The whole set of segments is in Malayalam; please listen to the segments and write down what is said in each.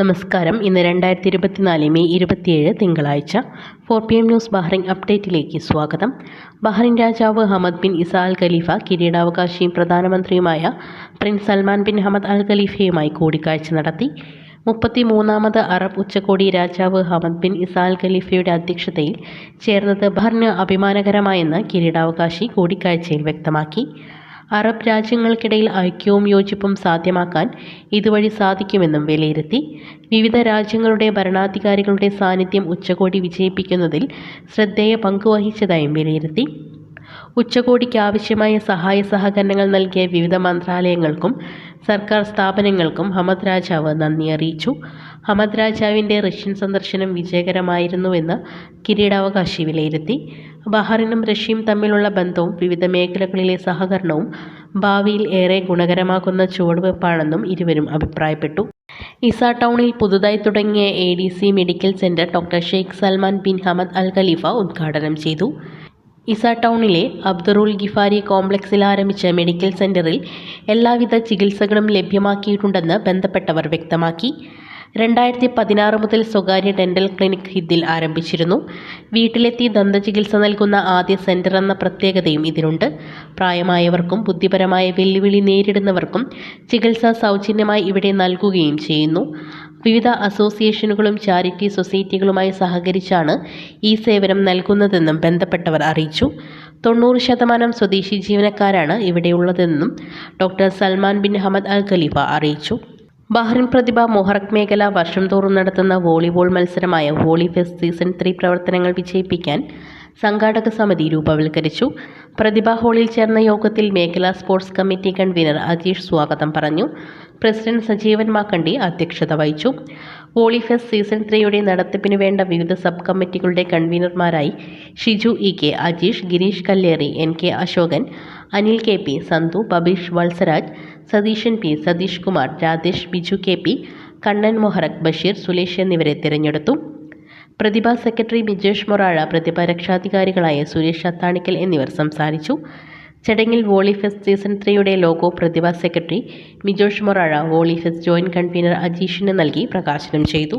നമസ്കാരം. ഇന്ന് രണ്ടായിരത്തി ഇരുപത്തിനാല് മെയ് ഇരുപത്തിയേഴ് തിങ്കളാഴ്ച four P M news Bahrain അപ്ഡേറ്റിലേക്ക് സ്വാഗതം. ബഹ്റിൻ രാജാവ് Hamad bin Isa Al Khalifa കിരീടാവകാശിയും പ്രധാനമന്ത്രിയുമായ prince Salman bin Hamad Al ഖലീഫയുമായി കൂടിക്കാഴ്ച നടത്തി. മുപ്പത്തി മൂന്നാമത് അറബ് ഉച്ചകോടി രാജാവ് ഹമദ് ബിൻ ഇസാൽ ഖലീഫയുടെ അധ്യക്ഷതയിൽ ചേർന്നത് ബഹ്റിന് അഭിമാനകരമായെന്ന് കിരീടാവകാശി കൂടിക്കാഴ്ചയിൽ വ്യക്തമാക്കി. അറബ് രാജ്യങ്ങൾക്കിടയിൽ ഐക്യവും യോജിപ്പും സാധ്യമാക്കാൻ ഇതുവഴി സാധിക്കുമെന്നും വിലയിരുത്തി. വിവിധ രാജ്യങ്ങളുടെ ഭരണാധികാരികളുടെ സാന്നിധ്യം ഉച്ചകോടി വിജയിപ്പിക്കുന്നതിൽ ശ്രദ്ധേയ പങ്കുവഹിച്ചതായും വിലയിരുത്തി. ഉച്ചകോടിക്ക് ആവശ്യമായ സഹായ സഹകരണങ്ങൾ നൽകിയ വിവിധ മന്ത്രാലയങ്ങൾക്കും സർക്കാർ സ്ഥാപനങ്ങൾക്കും ഹമദ് രാജാവ് നന്ദി അറിയിച്ചു. ഹമദ് രാജാവിന്റെ റഷ്യൻ സന്ദർശനം വിജയകരമായിരുന്നുവെന്ന് കിരീടാവകാശി വിലയിരുത്തി. ബഹറിനും റഷ്യയും തമ്മിലുള്ള ബന്ധവും വിവിധ മേഖലകളിലെ സഹകരണവും ഭാവിയിൽ ഏറെ ഗുണകരമാക്കുന്ന ചുവടുവെപ്പാണെന്നും ഇരുവരും അഭിപ്രായപ്പെട്ടു. ഇസ ടൗണിൽ പുതുതായി തുടങ്ങിയ A D C medical centre doctor Sheikh Salman bin Hamad Al Khalifa ഉദ്ഘാടനം ചെയ്തു. ഇസ ടൗണിലെ അബ്ദുറുൽ ഗിഫാരി കോംപ്ലക്സിൽ ആരംഭിച്ച മെഡിക്കൽ സെന്ററിൽ എല്ലാവിധ ചികിത്സകളും ലഭ്യമാക്കിയിട്ടുണ്ടെന്ന് ബന്ധപ്പെട്ടവർ വ്യക്തമാക്കി. രണ്ടായിരത്തി പതിനാറ് മുതൽ സ്വകാര്യ ഡെന്റൽ ക്ലിനിക് ഹിദ്ദിൽ ആരംഭിച്ചിരുന്നു. വീട്ടിലെത്തി ദന്തചികിത്സ നൽകുന്ന ആദ്യ സെന്റർ എന്ന പ്രത്യേകതയും ഇതിനുണ്ട് പ്രായമായവർക്കും ബുദ്ധിപരമായ വെല്ലുവിളി നേരിടുന്നവർക്കും ചികിത്സ സൗജന്യമായി ഇവിടെ നൽകുകയും ചെയ്യുന്നു. വിവിധ അസോസിയേഷനുകളും ചാരിറ്റി സൊസൈറ്റികളുമായി സഹകരിച്ചാണ് ഈ സേവനം നൽകുന്നതെന്നും ബന്ധപ്പെട്ടവർ അറിയിച്ചു. തൊണ്ണൂറ് ശതമാനം സ്വദേശി ജീവനക്കാരാണ് ഇവിടെയുള്ളതെന്നും doctor Salman bin Hamad Al Khalifa അറിയിച്ചു. ബഹ്റിൻ പ്രതിഭ മൊഹറക് മേഖല വർഷം തോറും നടത്തുന്ന വോളിബോൾ മത്സരമായ വോളി ഫെസ്റ്റ് സീസൺ ത്രീ പ്രവർത്തനങ്ങൾ വിജയിപ്പിക്കാൻ സംഘാടക സമിതി രൂപവൽക്കരിച്ചു. പ്രതിഭാ ഹാളിൽ ചേർന്ന യോഗത്തിൽ മേഖലാ സ്പോർട്സ് കമ്മിറ്റി കൺവീനർ അജീഷ് സ്വാഗതം പറഞ്ഞു. പ്രസിഡന്റ് സജീവൻ മാക്കണ്ടി അധ്യക്ഷത വഹിച്ചു. വോളിഫെസ് സീസൺ ത്രീയുടെ നടത്തിപ്പിന് വേണ്ട വിവിധ സബ് കമ്മിറ്റികളുടെ കൺവീനർമാരായി Shiju E K Ajeesh Gireesh Kalleri N K Ashokan Anil K P Santhu Babeesh Valsaraj Satheesan P Satheesh Kumar Radhesh Biju K P Kannan Muharraq Basheer Sulesh എന്നിവരെ തിരഞ്ഞെടുത്തു. പ്രതിഭ സെക്രട്ടറി ബിജേഷ് മൊറാഴ പ്രതിഭ രക്ഷാധികാരികളായ സുരേഷ് അത്താണിക്കൽ എന്നിവർ സംസാരിച്ചു. ചടങ്ങിൽ വോളി ഫെസ്റ്റ് സീസൺ ത്രീയുടെ logo Prathibha secretary Mijosh Morazha volley fest joint convener അജീഷിന് നൽകി പ്രകാശനം ചെയ്തു.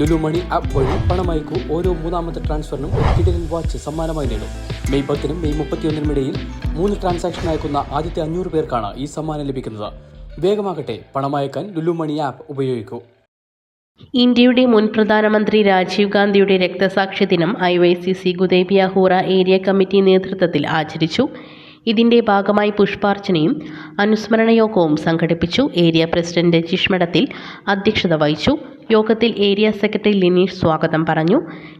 Lulu money app വഴി പണമയക്കൂ. ഓരോ മൂന്നാമത്തെ ട്രാൻസ്ഫറിനും ഒരു കിടിലൻ വാച്ച് സമ്മാനമായി നേടും. മെയ് പത്തിനും മെയ് മുപ്പത്തിയൊന്നിനും ഇടയിൽ മൂന്ന് ട്രാൻസാക്ഷൻ അയക്കുന്ന ആദ്യത്തെ അഞ്ഞൂറ് പേർക്കാണ് ഈ സമ്മാനം ലഭിക്കുന്നത്. വേഗമാകട്ടെ പണമയക്കാൻ ലുലുമണി ആപ്പ് ഉപയോഗിക്കൂ. ഇന്ത്യയുടെ മുൻ പ്രധാനമന്ത്രി രാജീവ് ഗാന്ധിയുടെ രക്തസാക്ഷി ദിനം I Y C C Gudaibiya Hoora area committee നേതൃത്വത്തിൽ ആചരിച്ചു. ഇതിന്റെ ഭാഗമായി പുഷ്പാർച്ചനയും അനുസ്മരണ യോഗവും സംഘടിപ്പിച്ചു. ഏരിയ പ്രസിഡന്റ് ജിഷ്മടത്തിൽ അധ്യക്ഷത വഹിച്ചു. യോഗത്തിൽ ഏരിയ സെക്രട്ടറി ലിനീഷ് സ്വാഗതം പറഞ്ഞു.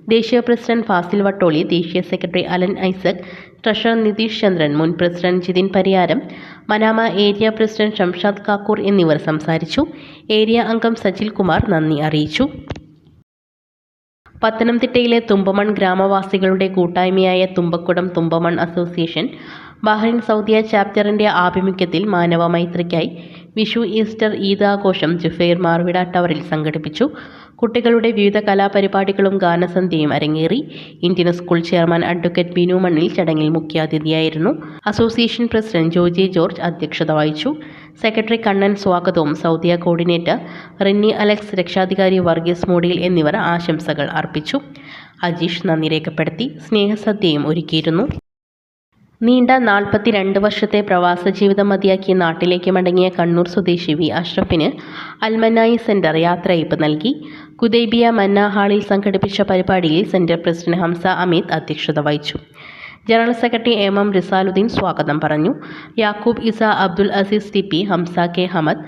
ദേശീയ പ്രസിഡന്റ് ഫാസിൽ വട്ടോളി ദേശീയ secretary Alan Isaac treasurer Nitheesh Chandran മുൻ president Jithin Pariyaram Manama area president Shamshad Kakkur എന്നിവർ സംസാരിച്ചു. ഏരിയ അംഗം സജിൽ കുമാർ നന്ദി അറിയിച്ചു. പത്തനംതിട്ടയിലെ തുമ്പമൺ ഗ്രാമവാസികളുടെ കൂട്ടായ്മയായ Thumbakkudam Thumpamon association Bahrain Saudia ചാപ്റ്ററിന്റെ ആഭിമുഖ്യത്തിൽ മാനവ മൈത്രിക്കായി വിഷു ഈസ്റ്റർ ഈദ് ആഘോഷം ജുഫൈർ മാർവിട ടവറിൽ സംഘടിപ്പിച്ചു. കുട്ടികളുടെ വിവിധ കലാപരിപാടികളും ഗാനസന്ധ്യയും അരങ്ങേറി. Indian school chairman advocate Binu Mannil ചടങ്ങിൽ മുഖ്യാതിഥിയായിരുന്നു. അസോസിയേഷൻ പ്രസിഡന്റ് ജോജി ജോർജ് അധ്യക്ഷത വഹിച്ചു. സെക്രട്ടറി കണ്ണൻ സ്വാഗതവും സൗദിയ കോർഡിനേറ്റർ റിന്നി അലക്സ് രക്ഷാധികാരി വർഗീസ് മോഡിയിൽ എന്നിവർ ആശംസകൾ അർപ്പിച്ചു. അജീഷ് നന്ദി രേഖപ്പെടുത്തി. സ്നേഹസദ്യയും ഒരുക്കിയിരുന്നു. നീണ്ട നാൽപ്പത്തിരണ്ട് വർഷത്തെ പ്രവാസ ജീവിതം മതിയാക്കി നാട്ടിലേക്ക് മടങ്ങിയ കണ്ണൂർ സ്വദേശി വി അഷ്റഫിന് അൽമനായി സെന്റർ യാത്രയയപ്പ് നൽകി. കുദൈബിയ മന്ന ഹാളിൽ സംഘടിപ്പിച്ച പരിപാടിയിൽ സെന്റർ പ്രസിഡന്റ് ഹംസ അമീദ് അധ്യക്ഷത വഹിച്ചു. General secretary M M Risaluddeen സ്വാഗതം പറഞ്ഞു. Yakub Isa Abdul Azeez T P Hamsa K Hamad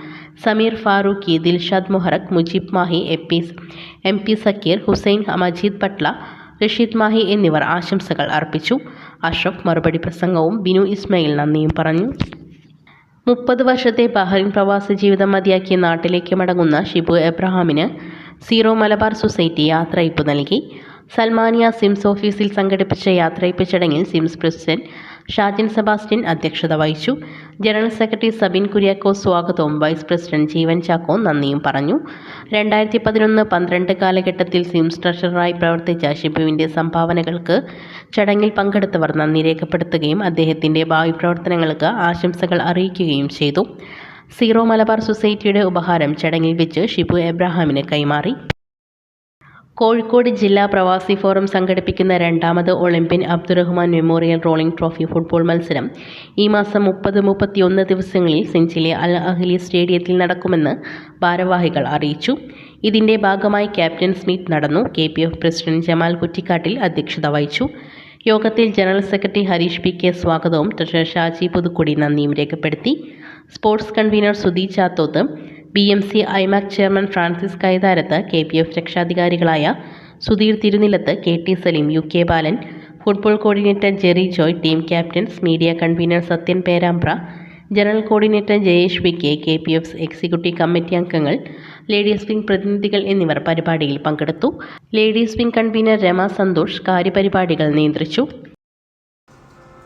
Sameer Farooqi Dilshad Muharraq Mujeeb Mahe M P M P Sakir Hussain Majeed Patla Rasheed Mahe എന്നിവർ ആശംസകൾ അർപ്പിച്ചു. അഷ്റഫ് മറുപടി പ്രസംഗവും ബിനു ഇസ്മയിൽ നന്ദിയും പറഞ്ഞു. മുപ്പത് വർഷത്തെ ബഹ്റിൻ പ്രവാസ ജീവിതം മതിയാക്കി നാട്ടിലേക്ക് മടങ്ങുന്ന ഷിബു എബ്രഹാമിന് സീറോ മലബാർ സൊസൈറ്റി യാത്രയപ്പ് നൽകി. സൽമാനിയ സിംസ് ഓഫീസിൽ സംഘടിപ്പിച്ച യാത്രയപ്പ് ചടങ്ങിൽ സിംസ് പ്രസിഡന്റ് ഷാജിൻ സെബാസ്റ്റ്യൻ അധ്യക്ഷത വഹിച്ചു. ജനറൽ സെക്രട്ടറി സബിൻ കുര്യാക്കോ സ്വാഗതവും വൈസ് പ്രസിഡന്റ് ജീവൻ ചാക്കോ നന്ദിയും പറഞ്ഞു. രണ്ടായിരത്തി പതിനൊന്ന് പന്ത്രണ്ട് കാലഘട്ടത്തിൽ സിംസ് ട്രഷററായി പ്രവർത്തിച്ച ഷിബുവിന്റെ സംഭാവനകൾക്ക് ചടങ്ങിൽ പങ്കെടുത്തവർ നന്ദി രേഖപ്പെടുത്തുകയും അദ്ദേഹത്തിന്റെ ഭാവി പ്രവർത്തനങ്ങൾക്ക് ആശംസകൾ അറിയിക്കുകയും ചെയ്തു. സീറോ മലബാർ സൊസൈറ്റിയുടെ ഉപഹാരം ചടങ്ങിൽ വെച്ച് ഷിബു എബ്രഹാമിന് കൈമാറി. കോഴിക്കോട് ജില്ലാ പ്രവാസി ഫോറം സംഘടിപ്പിക്കുന്ന രണ്ടാമത് Olympian Abdurahman memorial rolling trophy football മത്സരം ഈ മാസം മുപ്പത് മുപ്പത്തിയൊന്ന് ദിവസങ്ങളിൽ സെഞ്ചിലെ അൽ അഹ്ലി സ്റ്റേഡിയത്തിൽ നടക്കുമെന്ന് ഭാരവാഹികൾ അറിയിച്ചു. ഇതിന്റെ ഭാഗമായി ക്യാപ്റ്റൻ സ്മിത്ത് നടന്നു. K P F president Jamal Kuttikkattil അധ്യക്ഷത വഹിച്ചു. യോഗത്തിൽ general secretary Hareesh P K സ്വാഗതവും ട്രഷറർ ഷാജി പുതുക്കുടി നന്ദിയും രേഖപ്പെടുത്തി. Sports convener Sudhi Chathoth B M C iMAC chairman Francis Kaitharath K P F രക്ഷാധികാരികളായ Sudheer Thirunilath K T Saleem U K Balan football coordinator Jerry Joy team captains media convener Sathyan Perambra general coordinator Jayesh V K K P F executive committee അംഗങ്ങൾ ലേഡീസ് വിംഗ് പ്രതിനിധികൾ എന്നിവർ പരിപാടിയിൽ പങ്കെടുത്തു. Ladies wing convener Rema Santhosh കാര്യപരിപാടികൾ നിയന്ത്രിച്ചു.